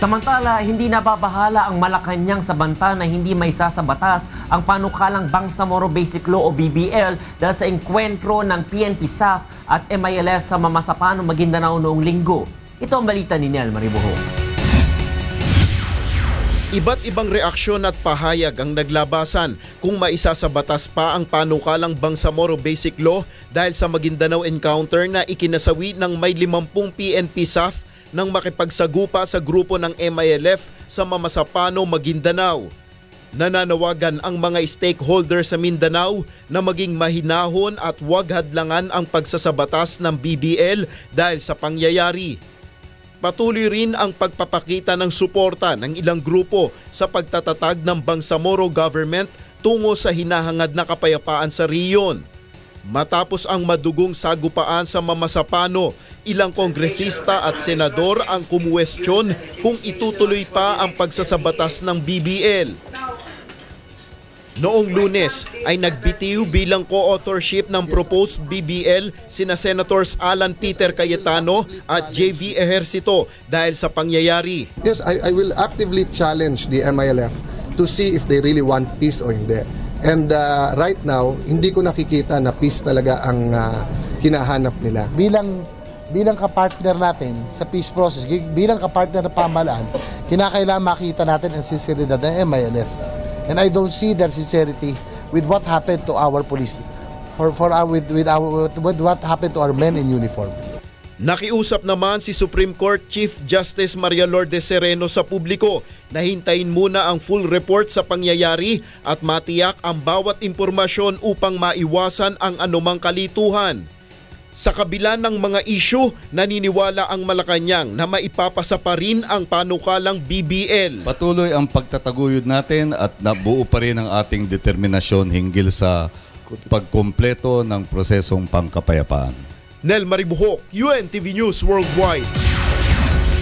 Samantala, hindi nababahala ang Malacanang sa banta na hindi may sa batas ang panukalang Bangsamoro Basic Law o BBL dahil sa enkwentro ng PNP SAF at MILF sa Mamasapano, Maguindanao noong linggo. Ito ang balita ni Nel Maribuho. Iba't ibang reaksyon at pahayag ang naglabasan kung maisa sa batas pa ang panukalang Bangsamoro Basic Law dahil sa Maguindanao encounter na ikinasawi ng may 50 PNP SAF nang makipagsagupa sa grupo ng MILF sa Mamasapano, Maguindanao. Nananawagan ang mga stakeholder sa Mindanao na maging mahinahon at huwag hadlangan ang pagsasabatas ng BBL dahil sa pangyayari. Patuloy rin ang pagpapakita ng suporta ng ilang grupo sa pagtatatag ng Bangsamoro government tungo sa hinahangad na kapayapaan sa riyon. Matapos ang madugong sagupaan sa Mamasapano, ilang kongresista at senador ang kumuwestiyon kung itutuloy pa ang pagsasabatas ng BBL. Noong lunes ay nagbitiw bilang co-authorship ng proposed BBL sina Senators Alan Peter Cayetano at JV Ejercito dahil sa pangyayari. Yes, I, I will actively challenge the MILF to see if they really want peace o hindi. And uh, right now, hindi ko nakikita na peace talaga ang uh, hinahanap nila. bilang bilang kapartner natin sa peace process, bilang kapartner ng pamahalaan, kinakailangan makita natin ang sinseridad ng MILF. And I don't see their sincerity with what happened to our police, for, for our, with, with, our, with what happened to our men in uniform. Nakiusap naman si Supreme Court Chief Justice Maria Lourdes Sereno sa publiko na hintayin muna ang full report sa pangyayari at matiyak ang bawat impormasyon upang maiwasan ang anumang kalituhan. Sa kabila ng mga isyu, naniniwala ang Malacanang na maipapasa pa rin ang panukalang BBL. Patuloy ang pagtataguyod natin at nabuo pa rin ang ating determinasyon hinggil sa pagkumpleto ng prosesong pangkapayapaan. Nel Maribuhok, UNTV News Worldwide.